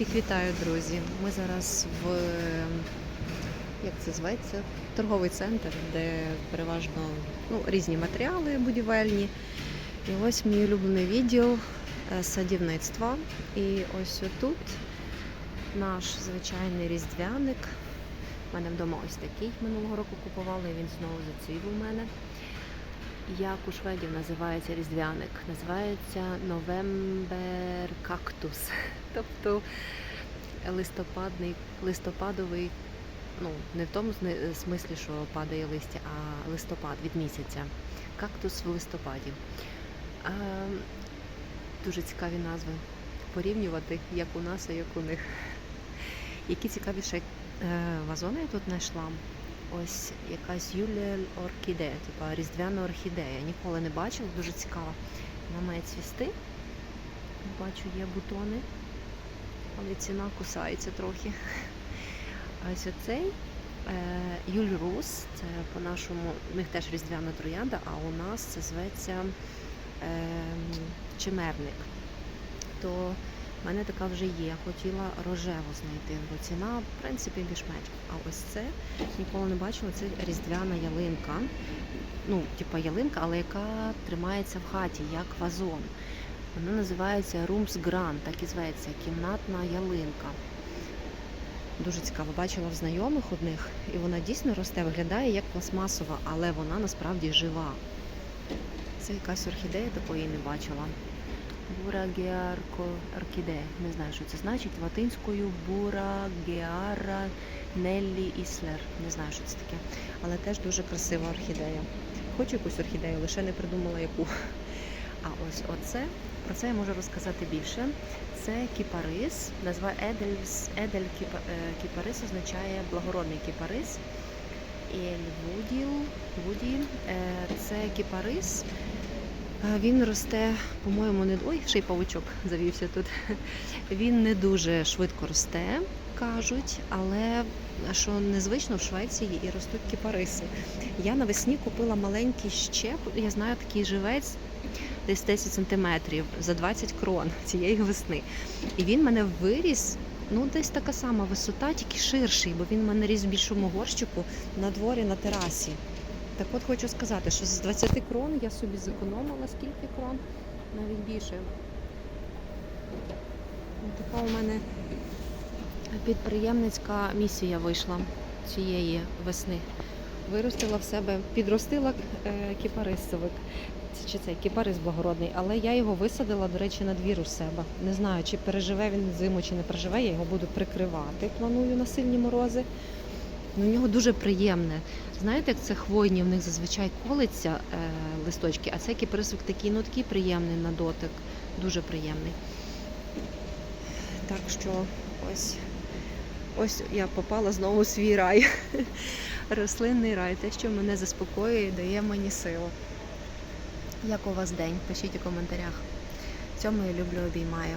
Всіх вітаю, друзі. Ми зараз в як це зветься? Торговий центр, де переважно ну, різні матеріали будівельні. І ось мій улюблений відділ е, садівництва. І ось тут наш звичайний різдвяник. У мене вдома ось такий минулого року купували, і він знову зацвів у мене. Як у шведів називається різдвяник? Називається Новембер кактус. Тобто листопадний, листопадовий, ну не в тому смислі, що падає листя, а листопад від місяця. Кактус в листопаді. А, дуже цікаві назви. Порівнювати, як у нас, а як у них. Які цікаві е, вазони я тут знайшла. Ось якась Юлія орхідея, типа різдвяна орхідея. Ніколи не бачила, дуже цікава. Вона має цвісти. Бачу, є бутони, але ціна кусається трохи. А ось оцей е, Юль Рус, це по-нашому, в них теж різдвяна троянда, а у нас це зветься е, чимерник. То в мене така вже є. Хотіла рожеву знайти, бо ціна, в принципі, більш-менш. А ось це ніколи не бачила. Це різдвяна ялинка. Ну, типа ялинка, але яка тримається в хаті, як вазон. Вона називається Rooms Grand, так і зветься, кімнатна ялинка. Дуже цікаво, бачила в знайомих одних, і вона дійсно росте, виглядає як пластмасова, але вона насправді жива. Це якась орхідея, такої не бачила. Бурагеарко орхідея. Не знаю, що це значить. Латинською Бурагеара Неллі Іслер. Не знаю, що це таке. Але теж дуже красива орхідея. Хочу якусь орхідею, лише не придумала яку. А ось оце, про це я можу розказати більше. Це кіпарис, назва Едельс, Едель е, кіпарис означає благородний кіпарис. Ельвуділ, Вуді, е, це кіпарис. Він росте, по-моєму, не ой, ще й павучок завівся тут. Він не дуже швидко росте, кажуть, але що незвично в Швеції і ростуть кіпариси. Я навесні купила маленький щеп, я знаю такий живець, десь 10 сантиметрів за 20 крон цієї весни. І він мене виріс. Ну, десь така сама висота, тільки ширший, бо він мене ріс в більшому горщику на дворі на терасі. Так от хочу сказати, що з 20 крон я собі зекономила скільки крон, навіть більше. Така у мене підприємницька місія вийшла цієї весни. Виростила в себе, підростила е, кіпарисовик. Чи це кіпарис благородний, але я його висадила, до речі, на двір у себе. Не знаю, чи переживе він зиму, чи не переживе. Я його буду прикривати. Планую на сильні морози. Ну, у нього дуже приємне. Знаєте, як це хвойні, в них зазвичай колиться е, листочки, а цей кіпарисовик такий, ну такий приємний на дотик. Дуже приємний. Так що ось, ось я попала знову у свій рай. Рослинний рай, те, що мене заспокоює і дає мені силу. Як у вас день? Пишіть у коментарях. Цьому я люблю обіймаю.